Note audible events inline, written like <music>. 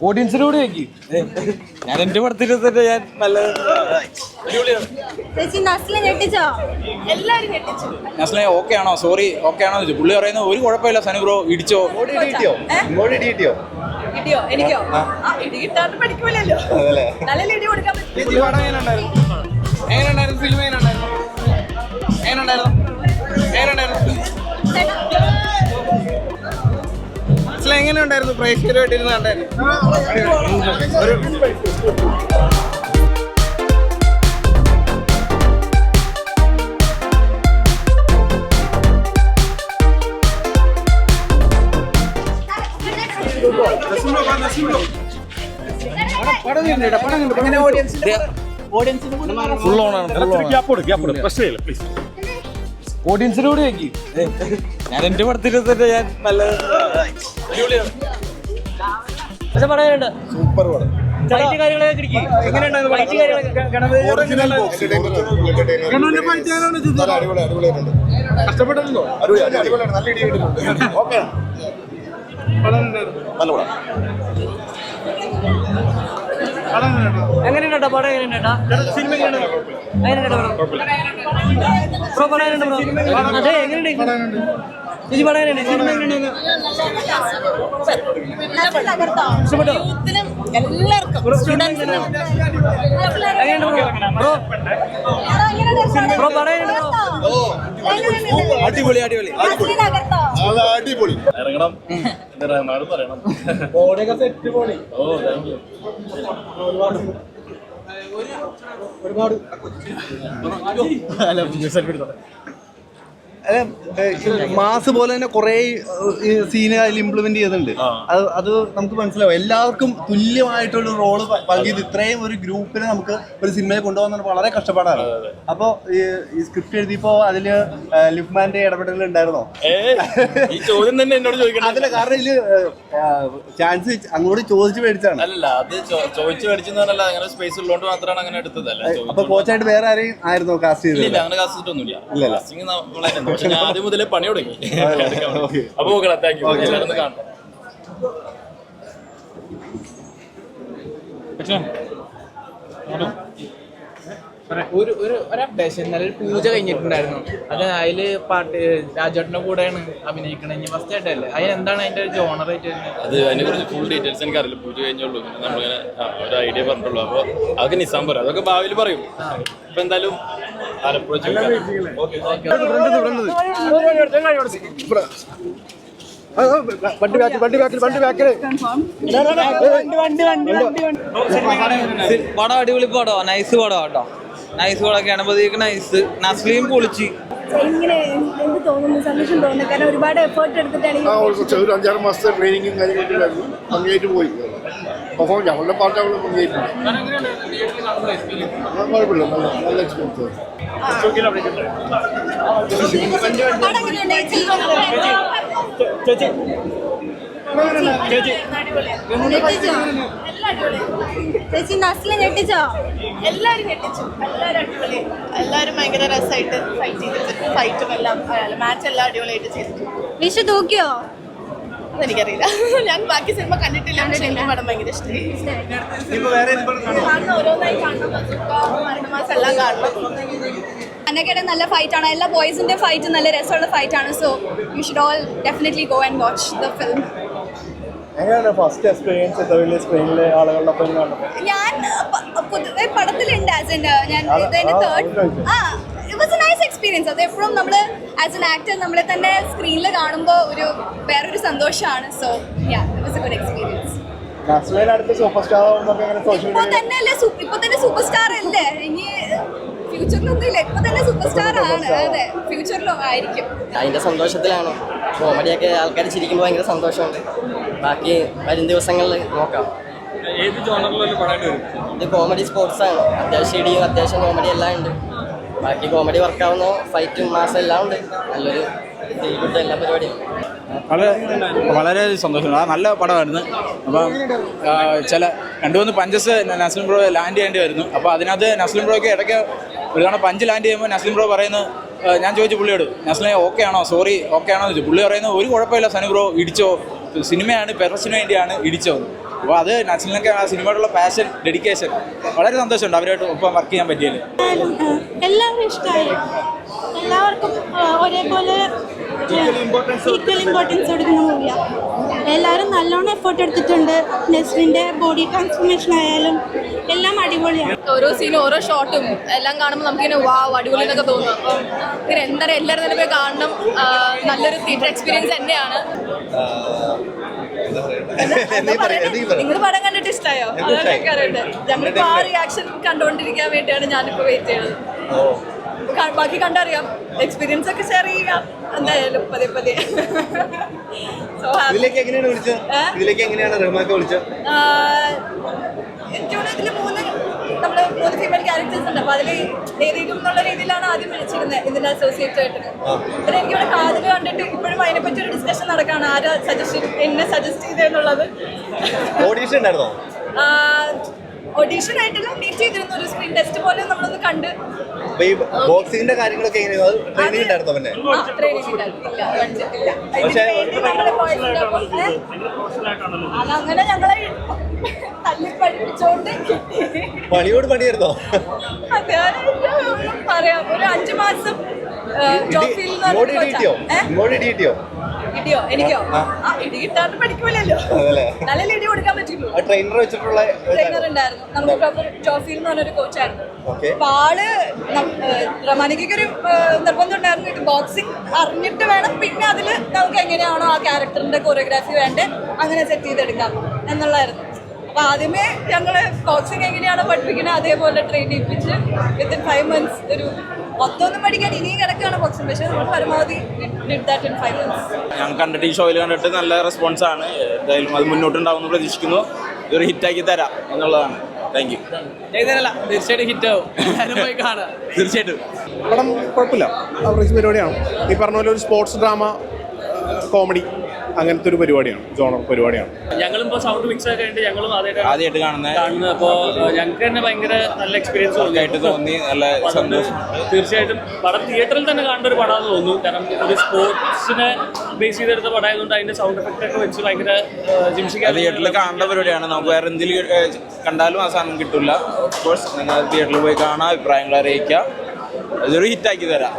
ഓഡിയൻസിനോട് ചോദിക്ക് ഞാൻ എന്റെ പടത്തിൽ തന്നെ ഞാൻ നല്ല നസ്ലെ ഓക്കെ ആണോ? സോറി ഓക്കെ ആണോ ചോദിച്ചു. പുള്ളി പറയുന്നത് ഒരു കുഴപ്പമില്ല സനു ബ്രോ ഇടിച്ചോ? എങ്ങനെയുണ്ടായിരുന്നു? ഫിലിം എങ്ങനെയുണ്ടായിരുന്നു? എങ്ങനെയുണ്ടായിരുന്നു? എങ്ങനെയുണ്ടായിരുന്നു? മനസ്സിലെ എങ്ങനെയുണ്ടായിരുന്നു പ്രേക്ഷകരുമായിട്ടിരുന്ന് കണ്ടായിരുന്നു ഫുൾ ഓണാണ് ഓഡിയൻസിനോട് ഞാൻ എന്റെ പടത്തിൽ തന്നെ ഞാൻ നല്ല സൂപ്പർ പടം. അടിപൊളിയാണ് നല്ല ഇടി കിട്ടുന്നുണ്ട് ഓക്കെ. നല്ല പടം. എങ്ങനെയുണ്ടോ പടം എങ്ങനെയുണ്ടാ സിനിമ എങ്ങനെയുണ്ട് ബ്രോ പടം എങ്ങനെയുണ്ട് ബ്രോ? അതെ എങ്ങനെയുണ്ട്? ചേച്ചി പടം എങ്ങനെയുണ്ട്? സിനിമ എങ്ങനെയുണ്ട് എല്ലാവർക്കും സ്റ്റുഡൻസിനും എങ്ങനെയുണ്ട് ബ്രോ? ബ്രോ ബ്രോ പടം എങ്ങനെയുണ്ട് അടിപൊളി അടിപൊളി. അത് അടിപൊളി. ഇറങ്ങണം. എന്ന് റഹ്മാനോട് പറയണം. ഓ ഒരുപാട്. യു മാസ് പോലെ തന്നെ കുറെ സീന് അതിൽ ഇംപ്ലിമെന്റ് ചെയ്തിട്ടുണ്ട്. അത് അത് നമുക്ക് മനസ്സിലാവും. എല്ലാവർക്കും തുല്യമായിട്ടുള്ള റോൾ പങ്കിയത് ഇത്രയും ഒരു ഗ്രൂപ്പിനെ നമുക്ക് ഒരു സിനിമയിൽ കൊണ്ടുപോകാൻ വളരെ കഷ്ടപ്പാടാണ്. അപ്പോൾ ഈ സ്ക്രിപ്റ്റ് എഴുതിയപ്പോ അതിൽ ലിഫ്മാന്റെ ഇടപെടൽ ഉണ്ടായിരുന്നോ? ഈ ചോദ്യം തന്നെ എന്നോട് ചോദിക്കണം അതിന്റെ കാരണം ഇതിൽ ചാൻസ് അങ്ങോട്ട് ചോദിച്ചു മേടിച്ചാണ് അല്ലല്ല അത് ചോദിച്ചു മേടിച്ചെന്ന് പറഞ്ഞാൽ അങ്ങനെ സ്പേസ് ഉള്ളതുകൊണ്ട് മാത്രമാണ് അങ്ങനെ എടുത്തതല്ല അപ്പൊ കോച്ചായിട്ട് വേറെ ആരെയും ആയിരുന്നോ കാസ്റ്റ് ചെയ്തത്? അങ്ങനെ കാസ്റ്റ്. കാസ്റ്റിംഗ് നമ്മളെ പക്ഷെ ഞാൻ <laughs> ആദ്യം മുതലേ പണി തുടങ്ങി. അപ്പൊ നോക്കണം താങ്ക് യു എല്ലാവരും കാണാം ഒരു ഒരു ഒരു അപ്ഡേഷൻ നല്ലൊരു പൂജ കഴിഞ്ഞിട്ടുണ്ടായിരുന്നു. അത് അതിൽ പാട്ട് രാജേട്ടന്റെ കൂടെയാണ് അഭിനയിക്കണത്. ഇനി ഫസ്റ്റ് ആയിട്ടല്ലേ അതിന് എന്താണ് അതിന്റെ ഒരു ജോണർ ആയിട്ട് അത് അതിനെ കുറിച്ച് ഫുൾ ഡീറ്റെയിൽസ് എനിക്ക് അറിയില്ല പൂജ കഴിഞ്ഞുള്ളൂ. പിന്നെ നമ്മളിങ്ങനെ ഒരു ഐഡിയ പറഞ്ഞിട്ടുള്ളൂ. അപ്പോൾ അതൊക്കെ നിസാം പറയും. അതൊക്കെ ഭാവിയിൽ പറയും. ഇപ്പൊ എന്തായാലും ആലപ്പുഴ വണ്ടി ഓക്കേ. പടം അടിപൊളി പടോ നൈസ് പടം കേട്ടോ? നൈസ് പടം ഗണപതിക്ക് നൈസ് നസ്ലിയും പൊളിച്ച്. ഇങ്ങനെ എന്ത് തോന്നുന്നു? സന്തോഷം തോന്നുന്നു. കാരണം ഒരുപാട് എഫേർട്ട് എടുത്തിട്ടാണ് അഞ്ചാറ് മാസത്തെ ട്രെയിനിങ്ങും കാര്യങ്ങളൊക്കെ ഉണ്ടായിരുന്നു. ഭംഗിയായിട്ട് പോയി. പെർഫോം ഞങ്ങളുടെ പാട്ട് ഭംഗിയായിട്ടുണ്ട് ആ, കുഴപ്പമില്ല നല്ല നല്ല എക്സ്പീരിയൻസ് ചേച്ചി? നസ്ല ഞെട്ടിച്ചോ എല്ലാരും ഞെട്ടിച്ചു എല്ലാരും അടിപൊളി എല്ലാരും ഭയങ്കര രസമായിട്ട് ഫൈറ്റ് ചെയ്തിട്ട് ഫൈറ്റും എല്ലാം മാച്ച് എല്ലാം അടിപൊളിയായിട്ട് ചെയ്തു വിഷു തൂക്കിയോ അതെനിക്കറിയില്ല ഞാൻ ബാക്കി സിനിമ കണ്ടിട്ടില്ല. പക്ഷേ എനിക്ക് പടം ഭയങ്കര ഇഷ്ടമായി കാണണം ഓരോന്നായി കാണണം. മരണമാസം എല്ലാം കാണണം. അന്നൊക്കെ നല്ല ഫൈറ്റ് ആണ്. എല്ലാ ബോയ്സിന്റെ ഫൈറ്റ് നല്ല രസമുള്ള ഫൈറ്റ് ആണ്. So you should all definitely go and watch the film എങ്ങനെയാണ് ഫസ്റ്റ് എക്സ്പീരിയൻസ് ഇത്ര വലിയ സ്ക്രീനിലെ ആളുകളുടെ ഒപ്പം ഞാൻ പൊതുവെ പടത്തിലുണ്ട് ആസ് ഞാൻ ഇതെന്റെ തേർഡ് ആ എക്സ്പീരിയൻസ് അത് എപ്പോഴും നമ്മൾ ആസ് എൻ ആക്ടർ നമ്മളെ തന്നെ സ്ക്രീനിൽ കാണുമ്പോൾ ഒരു വേറൊരു സന്തോഷമാണ് so yeah was a good experience ഇപ്പൊ തന്നെ അല്ലേ ഇപ്പൊ തന്നെ സൂപ്പർ സ്റ്റാർ അല്ലേ? ഇനി ഫ്യൂച്ചറിലൊന്നും ഇല്ല ഇപ്പൊ തന്നെ സൂപ്പർ സ്റ്റാർ ആണ്. അതെ ഫ്യൂച്ചറിലും ആയിരിക്കും. അതിന്റെ സന്തോഷത്തിലാണ്? കോമഡിയൊക്കെ ആൾക്കാർ ചിരിക്കുമ്പോൾ ഭയങ്കര സന്തോഷമുണ്ട്. ബാക്കി വരും ദിവസങ്ങളിൽ നോക്കാം. ഇത് കോമഡി സ്പോർട്സ് ആണ്. അത്യാവശ്യം ഇടിയും അത്യാവശ്യം കോമഡി എല്ലാം ഉണ്ട്. ബാക്കി കോമഡി വർക്കാവുന്ന ഫൈറ്റും മാസം എല്ലാം ഉണ്ട്. നല്ലൊരു എല്ലാ പരിപാടിയും. വളരെ വളരെ സന്തോഷം. ആ നല്ല പടമായിരുന്നു. അപ്പം ചില രണ്ടു മൂന്ന് പഞ്ചസ് നസ്ലിം ബ്രോ ലാൻഡ് ചെയ്യേണ്ടി വരുന്നു അപ്പോൾ അതിനകത്ത് നസ്ലിം ബ്രോയ്ക്ക് ഇടയ്ക്ക് ഒരു തവണ പഞ്ച് ലാൻഡ് ചെയ്യുമ്പോൾ നസ്ലിം ബ്രോ പറയുന്നത് ഞാൻ ചോദിച്ചു പുള്ളിയോട് നസ്ലിം ഓക്കെ ആണോ? സോറി ഓക്കെ ആണോ? എന്ന് ചോദിച്ചു. പുള്ളി പറയുന്നത് ഒരു കുഴപ്പമില്ല സനു ബ്രോ ഇടിച്ചോ. സിനിമയാണ് പെർസിന് വേണ്ടിയാണ് ഇടിച്ചോ. അപ്പോൾ അത് നസ്ലിനൊക്കെ ആ സിനിമയോടുള്ള പാഷൻ ഡെഡിക്കേഷൻ വളരെ സന്തോഷമുണ്ട് അവരുമായിട്ട് ഒപ്പം വർക്ക് ചെയ്യാൻ പറ്റിയത് എല്ലാവരും ഇഷ്ടമായി എല്ലാവർക്കും ഒരേപോലെ ഈക്വൽ ഇമ്പോർട്ടൻസ് കൊടുക്കുന്ന മൂവിയാണ് എല്ലാവരും നല്ലോണം എഫേർട്ട് എടുത്തിട്ടുണ്ട്. നെസ്ലിന്റെ ബോഡി ട്രാൻസ്ഫോർമേഷൻ ആയാലും എല്ലാം അടിപൊളിയാണ്. ഓരോ സീനും ഓരോ ഷോട്ടും എല്ലാം കാണുമ്പോൾ നമുക്കിങ്ങനെ വാ അടിപൊളി എന്നൊക്കെ തോന്നും. അപ്പം ഇങ്ങനെ എന്തായാലും എല്ലാവരും തന്നെ പോയി കാണണം. നല്ലൊരു തിയേറ്റർ എക്സ്പീരിയൻസ് തന്നെയാണ്. <laughs> നിങ്ങൾ പടം കണ്ടിട്ട് ഇഷ്ടമായോ അറിയട്ടെ ഞങ്ങളിപ്പോ ആ റിയാക്ഷൻ കണ്ടുകൊണ്ടിരിക്കാൻ വേണ്ടിയാണ് ഞാനിപ്പോ വെയിറ്റ് ക- ബാക്കി കണ്ടറിയാം. എക്സ്പീരിയൻസ് ഒക്കെ ഷെയർ ചെയ്യാം എന്തായാലും പതിയെ പതിയെ <laughs> ഇതിലേക്ക് എങ്ങനെയാണ് വിളിച്ചത്? ഇതിലേക്ക് എങ്ങനെയാണ് റഹ്മാക്കെ വിളിച്ചത്? എനിക്ക് തോന്നുന്നു ഇതിൽ മൂന്ന് നമ്മൾ മൂന്ന് ഫീമെയിൽ ക്യാരക്ടേഴ്സ് ഉണ്ട്. അപ്പൊ അതിൽ ഏതെങ്കിലും എന്നുള്ള രീതിയിലാണ് ആദ്യം വിളിച്ചിരുന്നത് ഇതിന്റെ അസോസിയേറ്റ് ആയിട്ട്. പിന്നെ എനിക്ക് ഇവിടെ കാതിൽ കണ്ടിട്ട് ഇപ്പോഴും അതിനെപ്പറ്റി ഒരു ഡിസ്കഷൻ നടക്കാണ്. ആരാ സജസ്റ്റ് എന്നെ സജസ്റ്റ് ചെയ്തെന്നുള്ളത് ഓഡീഷൻ ഉണ്ടായിരുന്നോ? ഓഡീഷൻ ആയിട്ടെല്ലാം മീറ്റ് ചെയ്തിരുന്നു. ഒരു സ്ക്രീൻ ടെസ്റ്റ് പോലെ നമ്മളൊന്ന് കണ്ട് അപ്പൊ ഈ ബോക്സിങ്ങിന്റെ കാര്യങ്ങളൊക്കെ എങ്ങനെയാ? ട്രെയിനിങ് ഉണ്ടായിരുന്നോ പിന്നെ? ട്രെയിനിങ്? അതങ്ങനെ ഞങ്ങളെ തല്ലി പഠിപ്പിച്ചോണ്ട് കിട്ടി. പണിയോട് പണിയായിരുന്നോ? പറയാം. ഒരു അഞ്ചു മാസം ജോഫിൽ ഇങ്ങോട്ട് ഇടി കിട്ടിയോ? എനിക്കോ? ആ. ഇടി കിട്ടാണ്ട് പഠിക്കൂലല്ലോ. നല്ല ഇടി കൊടുക്കാൻ പറ്റുള്ളൂ ട്രെയിനർ വെച്ചിട്ടുള്ള ട്രെയിനർ ഉണ്ടായിരുന്നു. നമുക്ക് പ്രോപ്പർ ജോഫിൽ എന്ന് പറഞ്ഞൊരു കോച്ചായിരുന്നു അപ്പൊ ആൾ റമാനിക്കൊക്കെ ഒരു നിർബന്ധം ഉണ്ടായിരുന്നു. ഇത് ബോക്സിംഗ് അറിഞ്ഞിട്ട് വേണം. പിന്നെ അതിൽ നമുക്ക് എങ്ങനെയാണോ ആ ക്യാരക്ടറിന്റെ കൊറിയോഗ്രാഫി വേണ്ടേ അങ്ങനെ സെറ്റ് ചെയ്തെടുക്കാം എന്നുള്ളതായിരുന്നു. അപ്പൊ ആദ്യമേ ഞങ്ങൾ ബോക്സിംഗ് എങ്ങനെയാണോ പഠിപ്പിക്കുന്നത് അതേപോലെ ട്രെയിൻ ചെയ്യിപ്പിച്ച് വിത്തിൻ ഫൈവ് മന്ത്സ് ഒരു മൊത്തമൊന്നും പഠിക്കാൻ ഇനിയും കിടക്കുകയാണ് ബോക്സിംഗ് പക്ഷേ നമ്മൾ പരമാവധി ഞാൻ കണ്ടിട്ട് ഈ ഷോയിൽ കണ്ടിട്ട് നല്ല റെസ്പോൺസ് ആണ്. എന്തായാലും അത് മുന്നോട്ടുണ്ടാവുമെന്ന് പ്രതീക്ഷിക്കുന്നു. ഇതൊരു ഹിറ്റാക്കി തരാം എന്നുള്ളതാണ്. താങ്ക് യു തീർച്ചയായിട്ടും ഹിറ്റ് ആവും. എല്ലാവരും പോയി കാണാം തീർച്ചയായിട്ടും. പടം കുഴപ്പമില്ല. പരിപാടിയാണ് ഈ പറഞ്ഞ പോലെ ഒരു സ്പോർട്സ് ഡ്രാമ കോമഡി അങ്ങനത്തെ ഒരു പരിപാടിയാണ്. ജോണർ പരിപാടിയാണ്. ഞങ്ങളും ഇപ്പോൾ സൗണ്ട് മിക്സ് ഒക്കെ ആയിട്ട് ഞങ്ങളും ആദ്യമായിട്ട് കാണുന്നത്. കാണുന്നത് അപ്പോൾ ഞങ്ങൾക്ക് തന്നെ ഭയങ്കര നല്ല എക്സ്പീരിയൻസ് ആയിട്ട് തോന്നി നല്ല സന്തോഷം. തീർച്ചയായിട്ടും പടം തിയേറ്ററിൽ തന്നെ കാണേണ്ട ഒരു പടമാണെന്ന് തോന്നുന്നു. കാരണം ഒരു സ്പോർട്സിനെ ബേസ് ചെയ്തെടുത്ത പടമായതുകൊണ്ട് അതിന്റെ സൗണ്ട് എഫക്ട് ഒക്കെ വെച്ച് ഭയങ്കര തിയേറ്ററിൽ കാണേണ്ട പരിപാടിയാണ്. നമുക്ക് വേറെ എന്തെങ്കിലും കണ്ടാലും ആ സാധനം കിട്ടില്ല ഓഫ് കോഴ്സ് നിങ്ങൾ തിയേറ്ററിൽ പോയി കാണാം അഭിപ്രായങ്ങൾ അറിയിക്കുക അതൊരു ഹിറ്റാക്കി തരാം.